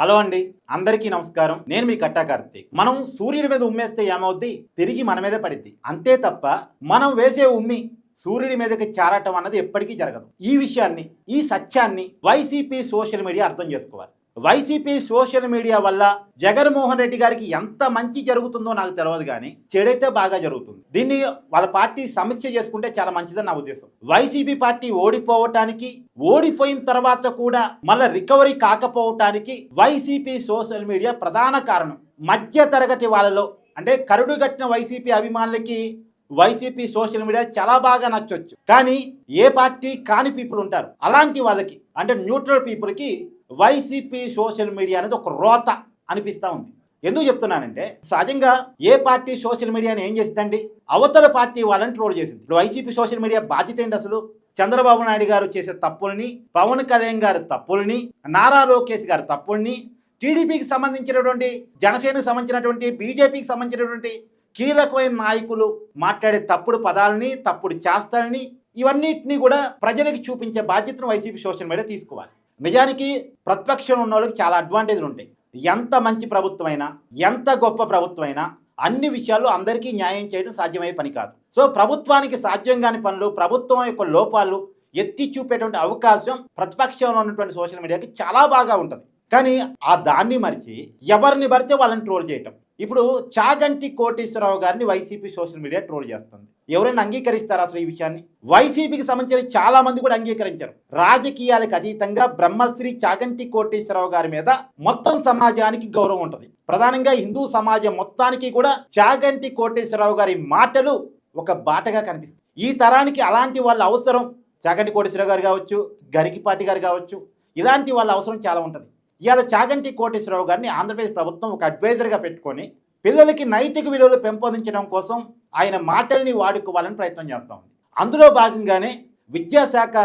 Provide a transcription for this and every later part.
Hello అండి అందరికీ నమస్కారం. నేను మీ కట్టా కార్తీక్. మనం సూర్యుడి మీద ఉమ్మేస్తే ఏమవుద్ది? తిరిగి మన మీదే పడిద్ది. అంతే తప్ప మనం వేసే ఉమ్మి సూర్యుడి మీదకి చేరటం అన్నది ఎప్పటికీ జరగదు. ఈ విషయాన్ని ఈ సత్యాన్ని వైసీపీ సోషల్ మీడియా అర్థం చేసుకోవాలి. వైసీపీ సోషల్ మీడియా వల్ల జగన్మోహన్ రెడ్డి గారికి ఎంత మంచి జరుగుతుందో నాకు తెలియదు కానీ చెడైతే బాగా జరుగుతుంది. దీన్ని వాళ్ళ పార్టీ సమీక్ష చేసుకుంటే చాలా మంచిదని నా ఉద్దేశం. వైసీపీ పార్టీ ఓడిపోవటానికి ఓడిపోయిన తర్వాత కూడా మళ్ళీ రికవరీ కాకపోవటానికి వైసీపీ సోషల్ మీడియా ప్రధాన కారణం. మధ్య తరగతి వాళ్ళలో అంటే కరుడు కట్టిన వైసీపీ అభిమానులకి వైసీపీ సోషల్ మీడియా చాలా బాగా నచ్చొచ్చు. కానీ ఏ పార్టీ కాని పీపుల్ ఉంటారు. అలాంటి వాళ్ళకి అంటే న్యూట్రల్ పీపుల్కి వైసీపీ సోషల్ మీడియా అనేది ఒక రోత అనిపిస్తూ ఉంది. ఎందుకు చెప్తున్నానంటే సహజంగా ఏ పార్టీ సోషల్ మీడియాని ఏం చేసిందండి? అవతల పార్టీ వాళ్ళని ట్రోల్ చేసింది. ఇప్పుడు వైసీపీ సోషల్ మీడియా బాధ్యత ఏంటి అసలు? చంద్రబాబు నాయుడు గారు చేసే తప్పుల్ని పవన్ కళ్యాణ్ గారి తప్పుల్ని నారా లోకేష్ గారి తప్పుల్ని టీడీపీకి సంబంధించినటువంటి జనసేనకు సంబంధించినటువంటి బీజేపీకి సంబంధించినటువంటి కీలకమైన నాయకులు మాట్లాడే తప్పుడు పదాలని తప్పుడు చేస్తాలని ఇవన్నిటిని కూడా ప్రజలకు చూపించే బాధ్యతను వైసీపీ సోషల్ మీడియా తీసుకోవాలి. నిజానికి ప్రతిపక్షంలో ఉన్న వాళ్ళకి చాలా అడ్వాంటేజ్లు ఉంటాయి. ఎంత మంచి ప్రభుత్వం అయినా ఎంత గొప్ప ప్రభుత్వం అయినా అన్ని విషయాలు అందరికీ న్యాయం చేయడం సాధ్యమయ్యే పని కాదు. సో ప్రభుత్వానికి సాధ్యం కాని పనులు ప్రభుత్వం యొక్క లోపాలు ఎత్తి చూపేటువంటి అవకాశం ప్రతిపక్షంలో ఉన్నటువంటి సోషల్ మీడియాకి చాలా బాగా ఉంటుంది. కానీ ఆ దాన్ని మరిచి ఎవరిని పడితే వాళ్ళని ట్రోల్ చేయటం. ఇప్పుడు చాగంటి కోటేశ్వరరావు గారిని వైసీపీ సోషల్ మీడియా ట్రోల్ చేస్తుంది. ఎవరైనా అంగీకరిస్తారు అసలు ఈ విషయాన్ని? వైసీపీకి సంబంధించిన చాలా మంది కూడా అంగీకరించారు. రాజకీయాలకు అతీతంగా బ్రహ్మశ్రీ చాగంటి కోటేశ్వరరావు గారి మీద మొత్తం సమాజానికి గౌరవం ఉంటుంది. ప్రధానంగా హిందూ సమాజం మొత్తానికి కూడా చాగంటి కోటేశ్వరరావు గారి మాటలు ఒక బాటగా కనిపిస్తుంది ఈ తరానికి అలాంటి వాళ్ళ అవసరం చాగంటి కోటేశ్వరరావు గారు కావచ్చు గరికిపాటి గారు కావచ్చు ఇలాంటి వాళ్ళ అవసరం చాలా ఉంటుంది. ఇవాళ చాగంటి కోటేశ్వరరావు గారిని ఆంధ్రప్రదేశ్ ప్రభుత్వం ఒక అడ్వైజర్గా పెట్టుకొని పిల్లలకి నైతిక విలువలు పెంపొందించడం కోసం ఆయన మాటల్ని వాడుకోవాలని ప్రయత్నం చేస్తూ ఉంది. అందులో భాగంగానే విద్యాశాఖ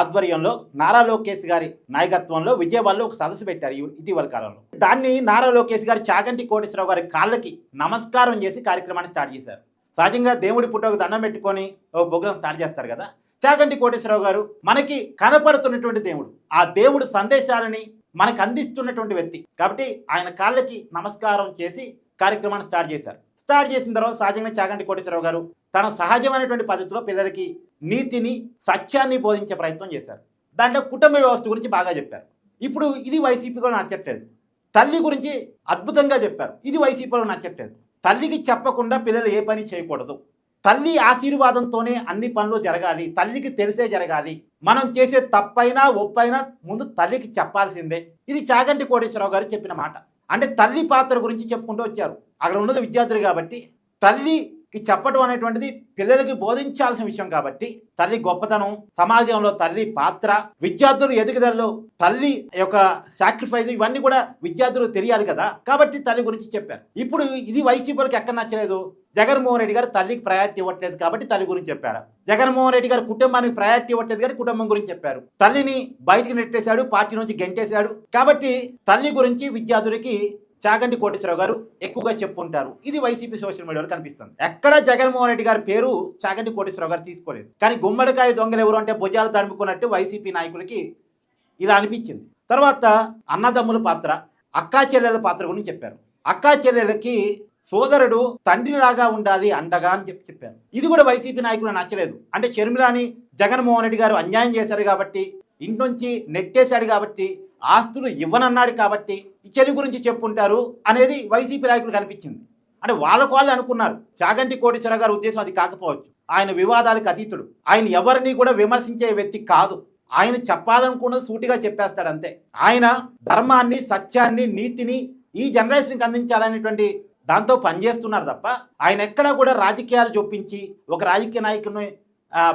ఆధ్వర్యంలో నారా లోకేష్ గారి నాయకత్వంలో విజయవాడలో ఒక సదస్సు పెట్టారు ఇటీవల కాలంలో. దాన్ని నారా లోకేష్ గారు చాగంటి కోటేశ్వరరావు గారి కాళ్ళకి నమస్కారం చేసి కార్యక్రమాన్ని స్టార్ట్ చేశారు. సహజంగా దేవుడి పుట్టకు దండం పెట్టుకొని ఒక ప్రోగ్రాం స్టార్ట్ చేస్తారు కదా. చాగంటి కోటేశ్వరరావు గారు మనకి కనపడుతున్నటువంటి దేవుడు. ఆ దేవుడు సందేశాలని మనకు అందిస్తున్నటువంటి వ్యక్తి. కాబట్టి ఆయన కాళ్ళకి నమస్కారం చేసి కార్యక్రమాన్ని స్టార్ట్ చేశారు. స్టార్ట్ చేసిన తర్వాత సహజంగా చాగంటి కోటేశ్వరరావు గారు తన సహజమైనటువంటి పద్ధతిలో పిల్లలకి నీతిని సత్యాన్ని బోధించే ప్రయత్నం చేశారు. దాంట్లో కుటుంబ వ్యవస్థ గురించి బాగా చెప్పారు. ఇప్పుడు ఇది వైసీపీలో నచ్చట్లేదు. తల్లి గురించి అద్భుతంగా చెప్పారు. ఇది వైసీపీలో నచ్చట్లేదు. తల్లికి చెప్పకుండా పిల్లలు ఏ పని చేయకూడదు. తల్లి ఆశీర్వాదంతోనే అన్ని పనులు జరగాలి తల్లికి తెలిసే జరగాలి. మనం చేసే తప్పైనా ఒప్పైనా ముందు తల్లికి చెప్పాల్సిందే. ఇది చాగంటి కోటేశ్వరరావు గారు చెప్పిన మాట. అంటే తల్లి పాత్ర గురించి చెప్పుకుంటూ వచ్చారు. అక్కడ ఉన్నది విద్యార్థులు కాబట్టి తల్లి చెప్పడం అనేటువంటిది పిల్లలకి బోధించాల్సిన విషయం కాబట్టి తల్లి గొప్పతనం సమాజంలో తల్లి పాత్ర విద్యార్థులు ఎదుగుదలలో తల్లి యొక్క సాక్రిఫైస్ ఇవన్నీ కూడా విద్యార్థులు తెలియాలి కదా. కాబట్టి తల్లి గురించి చెప్పారు. ఇప్పుడు ఇది వైసీపీలకు ఎక్కడ నచ్చలేదు? జగన్మోహన్ రెడ్డి గారు తల్లికి ప్రయారిటీ ఇవ్వట్లేదు కాబట్టి తల్లి గురించి చెప్పారు. జగన్మోహన్ రెడ్డి గారు కుటుంబానికి ప్రయారిటీ ఇవ్వట్లేదు కానీ కుటుంబం గురించి చెప్పారు. తల్లిని బయటికి నెట్టేశాడు పార్టీ నుంచి గెంటేశాడు. కాబట్టి తల్లి గురించి విద్యార్థులకి చాగంటి కోటేశ్వరరావు గారు ఎక్కువగా చెప్పుంటారు. ఇది వైసీపీ సోషల్ మీడియాలో కనిపిస్తుంది. ఎక్కడ జగన్మోహన్ రెడ్డి గారి పేరు చాగంటి కోటేశ్వరరావు గారు తీసుకోలేదు. కానీ గుమ్మడికాయ దొంగలు ఎవరు అంటే భుజాలు తడుముకున్నట్టు వైసీపీ నాయకులకి ఇలా అనిపించింది. తర్వాత అన్నదమ్ముల పాత్ర అక్కా చెల్లెల పాత్ర గురించి చెప్పారు. అక్కా చెల్లెలకి సోదరుడు తండ్రిలాగా ఉండాలి అండగా అని చెప్పి చెప్పారు. ఇది కూడా వైసీపీ నాయకులు నచ్చలేదు. అంటే షర్మిలాని జగన్మోహన్ రెడ్డి గారు అన్యాయం చేశారు కాబట్టి ఇంటి నుంచి నెట్టేశాడు కాబట్టి ఆస్తులు ఇవ్వనన్నాడు కాబట్టి ఈ చెల్లి గురించి చెప్పుంటారు అనేది వైసీపీ నాయకులు కనిపించింది. అంటే వాళ్ళకు వాళ్ళు అనుకున్నారు. చాగంటి కోటేశ్వర గారి ఉద్దేశం అది కాకపోవచ్చు. ఆయన వివాదాలకు అతీతుడు. ఆయన ఎవరిని కూడా విమర్శించే వ్యక్తి కాదు. ఆయన చెప్పాలనుకున్నది సూటిగా చెప్పేస్తాడు అంతే. ఆయన ధర్మాన్ని సత్యాన్ని నీతిని ఈ జనరేషన్కి అందించాలనేటువంటి దాంతో పనిచేస్తున్నారు తప్ప ఆయన ఎక్కడా కూడా రాజకీయాలు చొప్పించి ఒక రాజకీయ నాయకుని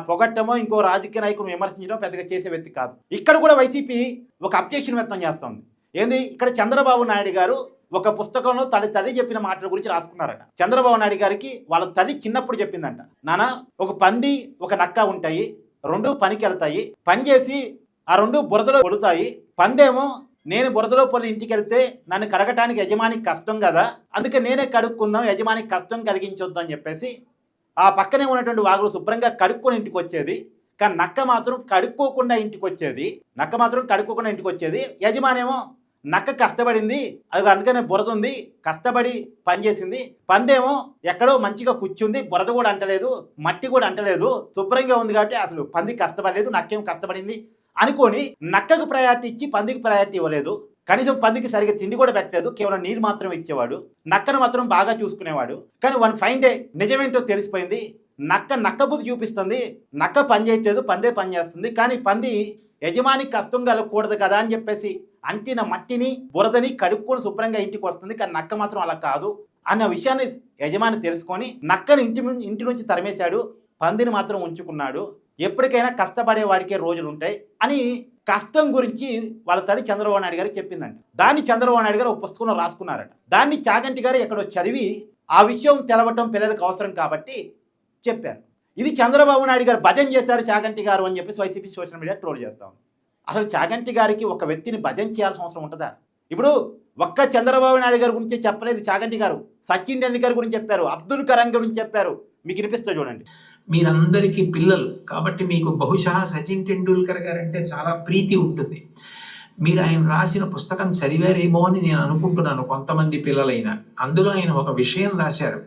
పొగట్టమో ఇంకో రాజకీయ నాయకుడు విమర్శించడం పెద్దగా చేసే వ్యక్తి కాదు. ఇక్కడ కూడా వైసీపీ ఒక అబ్జెక్షన్ వ్యక్తం చేస్తోంది. ఏంది? ఇక్కడ చంద్రబాబు నాయుడు గారు ఒక పుస్తకంలో తల్లి తల్లి చెప్పిన మాటల గురించి రాసుకున్నారట. చంద్రబాబు నాయుడు గారికి వాళ్ళ తల్లి చిన్నప్పుడు చెప్పిందంట. నాన్న ఒక పంది ఒక నక్క ఉంటాయి రెండు పనికి వెళ్తాయి పని చేసి ఆ రెండు బురదలో పొలుతాయి పందేమో నేను బురదలో పొలి ఇంటికి వెళ్తే నన్ను కడగటానికి యజమానికి కష్టం కదా అందుకే నేనే కడుక్కుందాం యజమానికి కష్టం కలిగించొద్దు అని చెప్పేసి ఆ పక్కనే ఉన్నటువంటి వాగులు శుభ్రంగా కడుక్కొని ఇంటికి వచ్చేది. కానీ నక్క మాత్రం కడుక్కోకుండా ఇంటికి వచ్చేది. నక్క మాత్రం కడుక్కోకుండా ఇంటికి వచ్చేది. యజమానేమో నక్క కష్టపడింది. అది అందుకనే బురద ఉంది. కష్టపడి పనిచేసింది పందేమో ఎక్కడో మంచిగా కూర్చుంది. బురద కూడా అంటలేదు. మట్టి కూడా అంటలేదు. శుభ్రంగా ఉంది కాబట్టి అసలు పంది కష్టపడలేదు. నక్కేం కష్టపడింది అనుకొని నక్కకు ప్రయారిటీ ఇచ్చి పందికి ప్రయారిటీ ఇవ్వలేదు. కనీసం పందికి సరిగ్గా తిండి కూడా పెట్టలేదు కేవలం నీరు మాత్రం ఇచ్చేవాడు నక్కను మాత్రం బాగా చూసుకునేవాడు. కానీ వన్ ఫైన్ డే నిజమేంటో తెలిసిపోయింది. నక్క నక్క బుద్ధి చూపిస్తుంది నక్క పని చేయట్లేదు పందే పని చేస్తుంది కానీ పంది యజమానికి కష్టం కలగకూడదు కదా అని చెప్పేసి అంటిన మట్టిని బురదని కడుక్కొని శుభ్రంగా ఇంటికి వస్తుంది కానీ నక్క మాత్రం అలా కాదు అన్న విషయాన్ని యజమాని తెలుసుకొని నక్కను ఇంటి ఇంటి నుంచి తరిమేశాడు పందిని మాత్రం ఉంచుకున్నాడు. ఎప్పటికైనా కష్టపడే వాడికే రోజులు ఉంటాయి అని కష్టం గురించి వాళ్ళ తల్లి చంద్రబాబు నాయుడు గారికి చెప్పిందండి దాన్ని చంద్రబాబు నాయుడు గారు ఒక పుస్తకంలో రాసుకున్నారట. దాన్ని చాగంటి గారు ఎక్కడో చదివి ఆ విషయం తెలవటం పిల్లలకు అవసరం కాబట్టి చెప్పారు. ఇది చంద్రబాబు నాయుడు గారు భజన చేశారు చాగంటి గారు అని చెప్పేసి వైసీపీ సోషల్ మీడియా ట్రోల్ చేస్తా ఉంది. అసలు చాగంటి గారికి ఒక వ్యక్తిని భజన చేయాల్సిన అవసరం ఉంటుందా? ఇప్పుడు ఒక్క చంద్రబాబు నాయుడు గారి గురించి చెప్పలేదు చాగంటి గారు. సచిన్ టెండూల్కర్ గురించి చెప్పారు. అబ్దుల్ కరం గురించి చెప్పారు. మీకు వినిపిస్తే చూడండి. మీరందరికీ పిల్లలు. కాబట్టి మీకు బహుశా సచిన్ టెండూల్కర్ గారంటే చాలా ప్రీతి ఉంటుంది. మీరు ఆయన రాసిన పుస్తకం చదివారేమో అని నేను అనుకుంటున్నాను కొంతమంది పిల్లలైన. అందులో ఆయన ఒక విషయం రాశారు.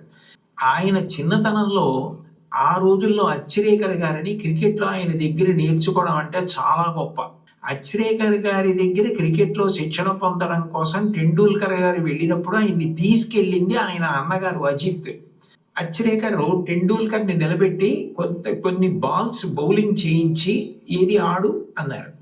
ఆయన చిన్నతనంలో ఆ రోజుల్లో అచ్చిరేకర్ గారిని క్రికెట్లో ఆయన దగ్గర నేర్చుకోవడం అంటే చాలా గొప్ప. అచ్చరేకర్ గారి దగ్గర క్రికెట్లో శిక్షణ పొందడం కోసం టెండూల్కర్ గారు వెళ్ళినప్పుడు ఆయన్ని తీసుకెళ్ళింది ఆయన అన్నగారు అజిత్. అచ్చిరేకర్ టెండూల్కర్ని నిలబెట్టి కొంత కొన్ని బాల్స్ బౌలింగ్ చేయించి ఏది ఆడు అన్నారు.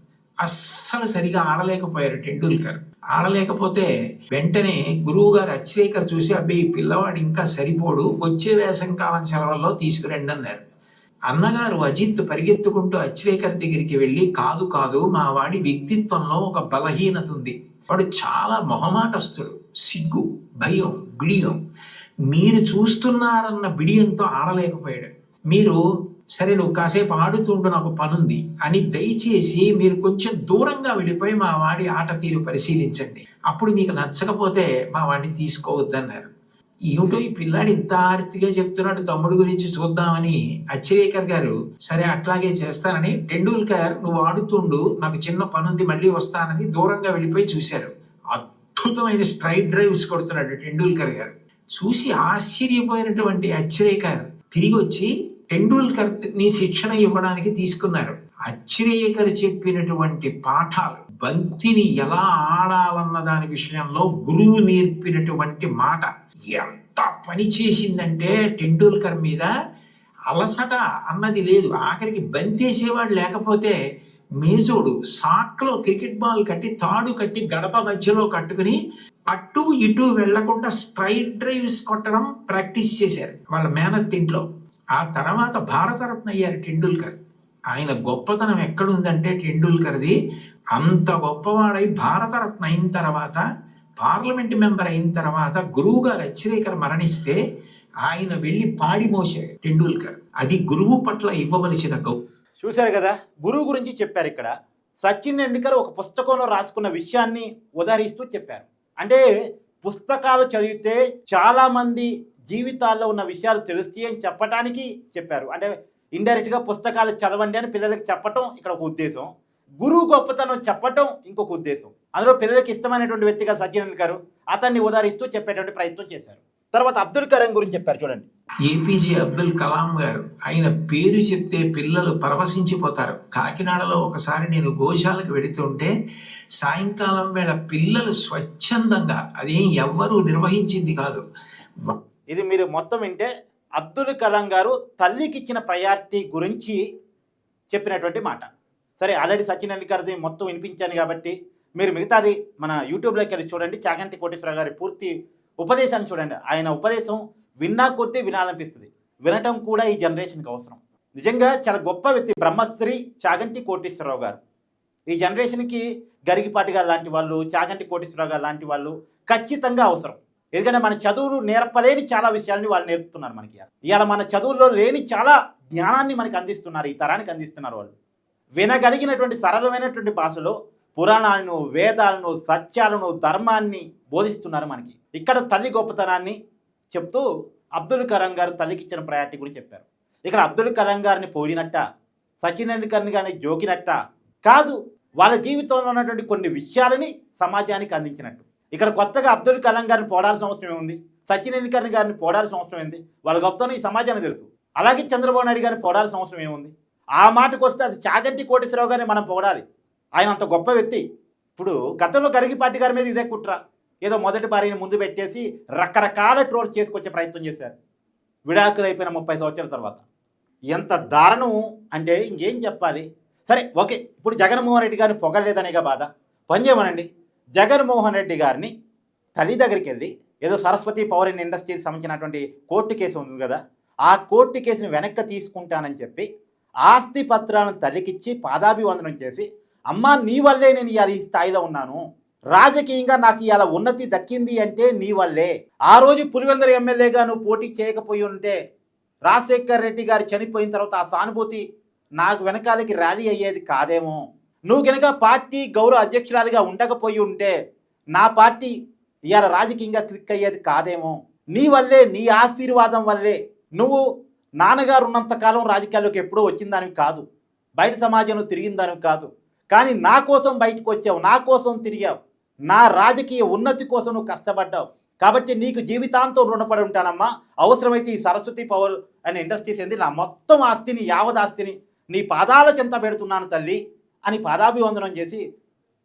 అస్సలు సరిగా ఆడలేకపోయారు టెండూల్కర్. ఆడలేకపోతే వెంటనే గురువు గారు అచ్చరేకర్ చూసి అబ్బాయి పిల్లవాడు ఇంకా సరిపోడు వచ్చే వేసం కాలం సెలవుల్లో తీసుకురండి అన్నారు. అన్నగారు అజిత్ పరిగెత్తుకుంటూ అచ్చరేకర్ దగ్గరికి వెళ్ళి కాదు కాదు మా వాడి వ్యక్తిత్వంలో ఒక బలహీనత ఉంది. వాడు చాలా మొహమాటస్తుడు. సిగ్గు భయం బిడియం. మీరు చూస్తున్నారన్న బిడియంతో ఆడలేకపోయాడు. మీరు సరే నువ్వు కాసేపు ఆడుతుండు నాకు పనుంది అని దయచేసి మీరు కొంచెం దూరంగా వెళ్ళిపోయి మా వాడి ఆట తీరు పరిశీలించండి. అప్పుడు మీకు నచ్చకపోతే మా వాడిని తీసుకోవద్దన్నారు. ఏమిటో ఈ పిల్లాడు ఇంత ఆర్తిగా చెప్తున్నాడు తమ్ముడు గురించి చూద్దామని అచ్చరేకర్ గారు సరే అట్లాగే చేస్తానని టెండూల్కర్ నువ్వు ఆడుతుండు నాకు చిన్న పనుంది మళ్ళీ వస్తానని దూరంగా వెళ్ళిపోయి చూశారు. అద్భుతమైన స్ట్రైట్ డ్రైవ్స్ కొడుతున్నాడు టెండూల్కర్ గారు. చూసి ఆశ్చర్యపోయినటువంటి అచ్చిరేకర్ తిరిగి వచ్చి టెండూల్కర్ని శిక్షణ ఇవ్వడానికి తీసుకున్నారు. అచ్చిరేకర్ చెప్పినటువంటి పాఠాలు బంతిని ఎలా ఆడాలన్న దాని విషయంలో గురువు నేర్పినటువంటి మాట ఎంత పని చేసిందంటే టెండూల్కర్ మీద అలసట అన్నది లేదు. ఆఖరికి బంతేసేవాడు లేకపోతే మేజోడు సాక్లో క్రికెట్ బాల్ కట్టి తాడు కట్టి గడప మధ్యలో కట్టుకుని అటు ఇటు వెళ్ళకుండా స్ట్రైట్ డ్రైవ్స్ కొట్టడం ప్రాక్టీస్ చేశారు వాళ్ళ మేనత్ ఇంట్లో. ఆ తర్వాత భారతరత్న అయ్యారు టెండూల్కర్. ఆయన గొప్పతనం ఎక్కడుందంటే టెండూల్కర్ది అంత గొప్పవాడై భారతరత్న అయిన తర్వాత పార్లమెంట్ మెంబర్ అయిన తర్వాత గురువు గారు అచ్చిరేకర్ మరణిస్తే ఆయన వెళ్ళి పాడి మోసాడు టెండూల్కర్. అది గురువు పట్ల ఇవ్వవలసిన గౌ చూశారు కదా? గురువు గురించి చెప్పారు ఇక్కడ. సచిన్ టెండూల్కర్ ఒక పుస్తకంలో రాసుకున్న విషయాన్ని ఉదహరిస్తూ చెప్పారు. అంటే పుస్తకాలు చదివితే చాలా మంది జీవితాల్లో ఉన్న విషయాలు తెలుస్తాయి అని చెప్పడానికి చెప్పారు. అంటే ఇండైరెక్ట్గా పుస్తకాలు చదవండి అని పిల్లలకి చెప్పటం ఇక్కడ ఒక ఉద్దేశం. గురువు గొప్పతనం చెప్పటం ఇంకొక ఉద్దేశం. అందులో పిల్లలకి ఇష్టమైనటువంటి వ్యక్తిగా సచిన్ గారు అతన్ని ఉదారిస్తూ చెప్పేటువంటి ప్రయత్నం చేశారు. తర్వాత అబ్దుల్ కలాం గురించి చెప్పారు చూడండి. ఏపీజే అబ్దుల్ కలాం గారు ఆయన పేరు చెప్తే పిల్లలు పరవశించిపోతారు. కాకినాడలో ఒకసారి నేను గోశాలకు వెడుతుంటే సాయంకాలం వేళ పిల్లలు స్వచ్ఛందంగా అదేం ఎవ్వరూ నిర్వహించింది కాదు. ఇది మీరు మొత్తం వింటే అబ్దుల్ కలాం గారు తల్లికి ఇచ్చిన ప్రయారిటీ గురించి చెప్పినటువంటి మాట. సరే ఆల్రెడీ సచిన్ టెండూల్కర్ది మొత్తం వినిపించాను కాబట్టి మీరు మిగతాది మన యూట్యూబ్లోకి వెళ్ళి చూడండి. చాగంటి కోటేశ్వర గారి పూర్తి ఉపదేశాన్ని చూడండి. ఆయన ఉపదేశం విన్నా కొద్దీ వినాలనిపిస్తుంది. వినటం కూడా ఈ జనరేషన్కి అవసరం. నిజంగా చాలా గొప్ప వ్యక్తి బ్రహ్మశ్రీ చాగంటి కోటేశ్వరరావు గారు. ఈ జనరేషన్కి గరిగిపాటి గారు లాంటి వాళ్ళు చాగంటి కోటేశ్వరరావు గారు లాంటి వాళ్ళు ఖచ్చితంగా అవసరం. ఎందుకంటే మన చదువులు నేర్పలేని చాలా విషయాల్ని వాళ్ళు నేర్పుతున్నారు మనకి. ఇవాళ మన చదువుల్లో లేని చాలా జ్ఞానాన్ని మనకి అందిస్తున్నారు ఈ తరానికి అందిస్తున్నారు వాళ్ళు. వినగలిగినటువంటి సరళమైనటువంటి భాషలో పురాణాలను వేదాలను సత్యాలను ధర్మాన్ని బోధిస్తున్నారు మనకి. ఇక్కడ తల్లి గొప్పతనాన్ని చెప్తూ అబ్దుల్ కలాం గారు తల్లికి ఇచ్చిన ప్రయారిటీ గురించి చెప్పారు. ఇక్కడ అబ్దుల్ కలాం గారిని పోడినట్ట సచిన్ టెండూల్కర్ని కానీ జోకినట్ట కాదు వాళ్ళ జీవితంలో ఉన్నటువంటి కొన్ని విషయాలని సమాజానికి అందించినట్టు. ఇక్కడ కొత్తగా అబ్దుల్ కలాం గారిని పోడాల్సిన అవసరం ఏముంది? సచిన్ గారిని పోడాల్సిన అవసరం ఏంది? వాళ్ళ గొప్పతనం ఈ సమాజానికి తెలుసు. అలాగే చంద్రబాబు నాయుడు గారిని పోడాల్సిన అవసరం ఏముంది? ఆ మాటకు వస్తే అది చాగంటి కోటేశ్వరరావు గారిని మనం పొగడాలి ఆయన అంత గొప్ప వ్యక్తి. ఇప్పుడు గతంలో గరిగిపాటి గారి మీద ఇదే కుట్ర. ఏదో మొదటి భార్యని ముందు పెట్టేసి రకరకాల ట్రోల్స్ చేసుకొచ్చే ప్రయత్నం చేశారు. విడాకులు అయిపోయిన ముప్పై సంవత్సరాల తర్వాత. ఎంత దారుణం అంటే ఇంకేం చెప్పాలి? సరే ఓకే. ఇప్పుడు జగన్మోహన్ రెడ్డి గారిని పొగలేదనేగా బాధ. పనిచేయమనండి జగన్మోహన్ రెడ్డి గారిని తల్లి దగ్గరికి వెళ్ళి ఏదో సరస్వతి పవర్ ఇన్ ఇండస్ట్రీకి సంబంధించినటువంటి కోర్టు కేసు ఉంది కదా ఆ కోర్టు కేసుని వెనక్కి తీసుకుంటానని చెప్పి ఆస్తి పత్రాలను తల్లికిచ్చి పాదాభివందనం చేసి అమ్మా నీ వల్లే నేను ఇవాళ ఈ స్థాయిలో ఉన్నాను. రాజకీయంగా నాకు ఇవాళ ఉన్నతి దక్కింది అంటే నీ వల్లే. ఆ రోజు పులివెందర ఎమ్మెల్యేగా నువ్వు పోటీ చేయకపోయి ఉంటే రాజశేఖర్ రెడ్డి గారు చనిపోయిన తర్వాత ఆ సానుభూతి నాకు వెనకాలకి ర్యాలీ అయ్యేది కాదేమో. నువ్వు కనుక పార్టీ గౌరవ అధ్యక్షురాలిగా ఉండకపోయి ఉంటే నా పార్టీ ఇవాళ రాజకీయంగా క్లిక్ అయ్యేది కాదేమో. నీ వల్లే నీ ఆశీర్వాదం వల్లే నువ్వు నాన్నగారు ఉన్నంతకాలం రాజకీయాల్లోకి ఎప్పుడూ వచ్చిందానివి కాదు. బయట సమాజంలో తిరిగిందానివి కాదు. కానీ నా కోసం బయటకు వచ్చావు నా కోసం తిరిగావు నా రాజకీయ ఉన్నతి కోసం నువ్వు కష్టపడ్డావు. కాబట్టి నీకు జీవితాంతం రుణపడి ఉంటానమ్మా. అవసరమైతే ఈ సరస్వతి పవర్ అనే ఇండస్ట్రీస్ ఏంది? నా మొత్తం ఆస్తిని యావత్ ఆస్తిని నీ పాదాల చెంత పెడుతున్నాను తల్లి అని పాదాభివందనం చేసి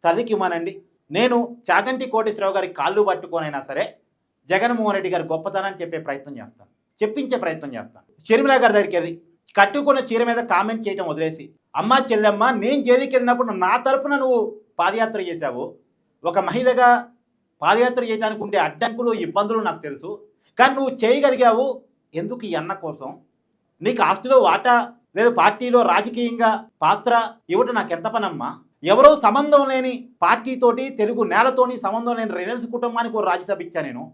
తల్లికి ఇవ్వనండి. నేను చాగంటి కోటేశ్వరరావు గారి కాళ్ళు పట్టుకోనైనా సరే జగన్మోహన్ రెడ్డి గారి గొప్పతనాన్ని చెప్పే ప్రయత్నం చేస్తాను. చెప్పించే ప్రయత్నం చేస్తాను. షర్మిలా గారి దగ్గరికి వెళ్ళి కట్టుకున్న చీర మీద కామెంట్ చేయటం వదిలేసి అమ్మా చెల్లెమ్మ నేను జైలుకి వెళ్ళినప్పుడు నా తరపున నువ్వు పాదయాత్ర చేశావు. ఒక మహిళగా పాదయాత్ర చేయడానికి ఉండే అడ్డంకులు ఇబ్బందులు నాకు తెలుసు. కానీ నువ్వు చేయగలిగావు. ఎందుకు ఈ అన్న కోసం? నీకు ఆస్తిలో వాటా లేదు పార్టీలో రాజకీయంగా పాత్ర ఇవ్వటం నాకు ఎంత పనమ్మా? ఎవరో సంబంధం లేని పార్టీతోటి తెలుగు నేలతోని సంబంధం లేని రిలయన్స్ కుటుంబానికి ఒక రాజ్యసభ ఇచ్చా నేను.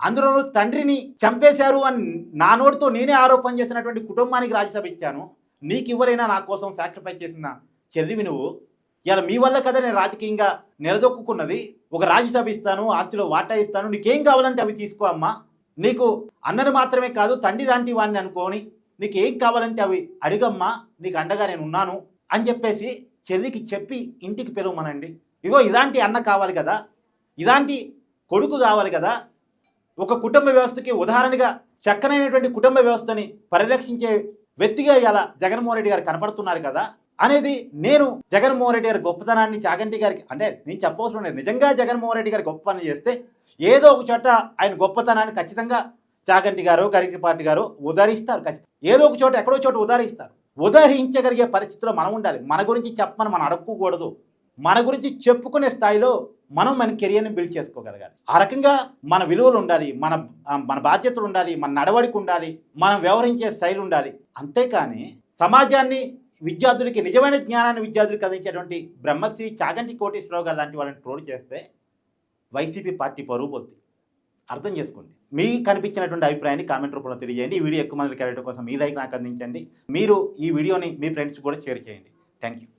అందులో తండ్రిని చంపేశారు అని నా నోటితో నేనే ఆరోపణ చేసినటువంటి కుటుంబానికి రాజ్యసభ ఇచ్చాను. నీకు ఎవరైనా నా కోసం సాక్రిఫైస్ చేసిన చెల్లివి నువ్వు. ఇలా మీ వల్ల కదా నేను రాజకీయంగా నిలదొక్కున్నది ఒక రాజ్యసభ ఇస్తాను ఆస్తిలో వాటా ఇస్తాను. నీకేం కావాలంటే అవి తీసుకో అమ్మా. నీకు అన్నను మాత్రమే కాదు తండ్రి లాంటి వాడిని అనుకోని. నీకు ఏం కావాలంటే అవి అడిగమ్మా. నీకు అండగా నేను ఉన్నాను అని చెప్పేసి చెల్లికి చెప్పి ఇంటికి పిలవమనండి. ఇగో ఇలాంటి అన్న కావాలి కదా. ఇలాంటి కొడుకు కావాలి కదా. ఒక కుటుంబ వ్యవస్థకి ఉదాహరణగా చక్కనైనటువంటి కుటుంబ వ్యవస్థని పరిరక్షించే వ్యక్తిగా ఇలా జగన్మోహన్ రెడ్డి గారు కనపడుతున్నారు కదా అనేది నేను జగన్మోహన్ రెడ్డి గారి గొప్పతనాన్ని చాగంటి గారికి అంటే నేను చెప్పవసరం లేదు. నిజంగా జగన్మోహన్ రెడ్డి గారి గొప్ప పని చేస్తే ఏదో ఒక చోట ఆయన గొప్పతనాన్ని ఖచ్చితంగా చాగంటి గారు గరికపాటి గారు ఉదరిస్తారు ఖచ్చితంగా. ఏదో ఒక చోట ఎక్కడో చోట ఉదాహరిస్తారు. ఉదహరించగలిగే పరిస్థితిలో మనం ఉండాలి. మన గురించి చెప్పమని మనం అడుక్కోకూడదు మన గురించి చెప్పుకునే స్థాయిలో మనం మన కెరియర్ని బిల్డ్ చేసుకోగలగాలి. ఆ రకంగా మన విలువలు ఉండాలి మన మన బాధ్యతలు ఉండాలి మన నడవడిక ఉండాలి మనం వ్యవహరించే శైలి ఉండాలి. అంతేకాని సమాజాన్ని విద్యార్థులకి నిజమైన జ్ఞానాన్ని విద్యార్థులకు అందించేటువంటి బ్రహ్మశ్రీ చాగంటి కోటేశ్వరరావు గారు లాంటి వాళ్ళని ట్రోల్ చేస్తే వైసీపీ పార్టీ పరువు పోద్ది. అర్థం చేసుకోండి. మీకు కనిపించినటువంటి అభిప్రాయాన్ని కామెంట్ రూపంలో తెలియజేయండి. ఈ వీడియో ఎక్కువ మందికి వెళ్ళడం కోసం మీ లైక్ నాకు అందించండి. మీరు ఈ వీడియోని మీ ఫ్రెండ్స్ కూడా షేర్ చేయండి. Thank you